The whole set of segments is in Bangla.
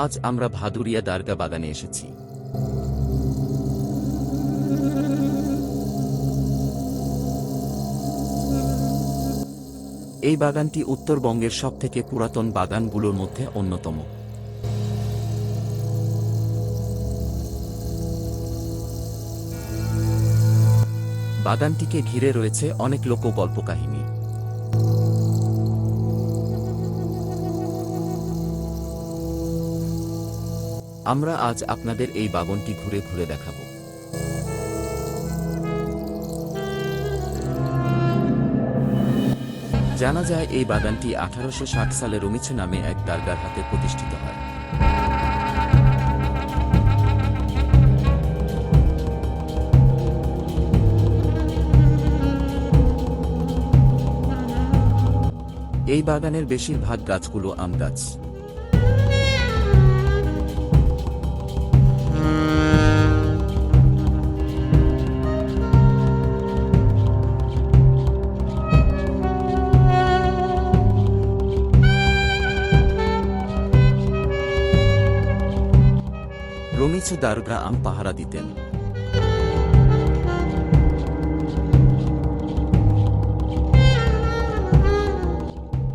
আজ আমরা ভাদুরিয়া দারগা বাগানে এসেছি। এই বাগানটি উত্তরবঙ্গের সবথেকে পুরাতন বাগানগুলোর মধ্যে অন্যতম। বাগানটিকে ঘিরে রয়েছে অনেক লোকগল্প কাহিনী আমরা আজ আপনাদের এই বাগানটি ঘুরে ঘুরে দেখাবো। জানা যায়, এই বাগানটি আঠারোশো ষাট সালে রমিছু নামে এক দারগার হাতে প্রতিষ্ঠিত হয়। এই বাগানের বেশিরভাগ গাছগুলো আম গাছ রমিছু দারগা আম পাহারা দিতেন।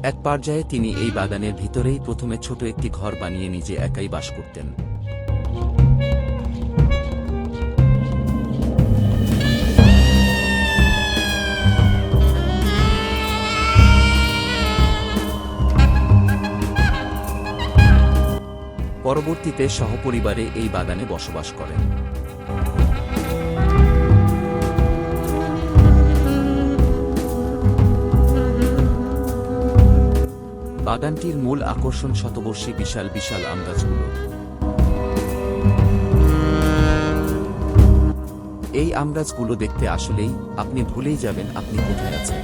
এক পর্যায়ে তিনি এই বাগানের ভিতরেই প্রথমে ছোট একটি ঘর বানিয়ে নিজে একাই বাস করতেন। পরবর্তীতে সহপরিবারে এই বাগানে বসবাস করেন। বাগানটির মূল আকর্ষণ শতবর্ষী বিশাল বিশাল আম গাছগুলো এই আম গাছগুলো দেখতে আসলেই আপনি ভুলেই যাবেন আপনি কোথায় আছেন।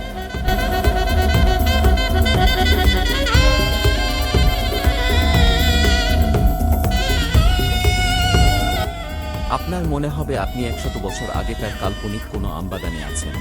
আপনার মনে হবে আপনি একশত বছর আগেকার কাল্পনিক কোনো আমবাগানে আছেন।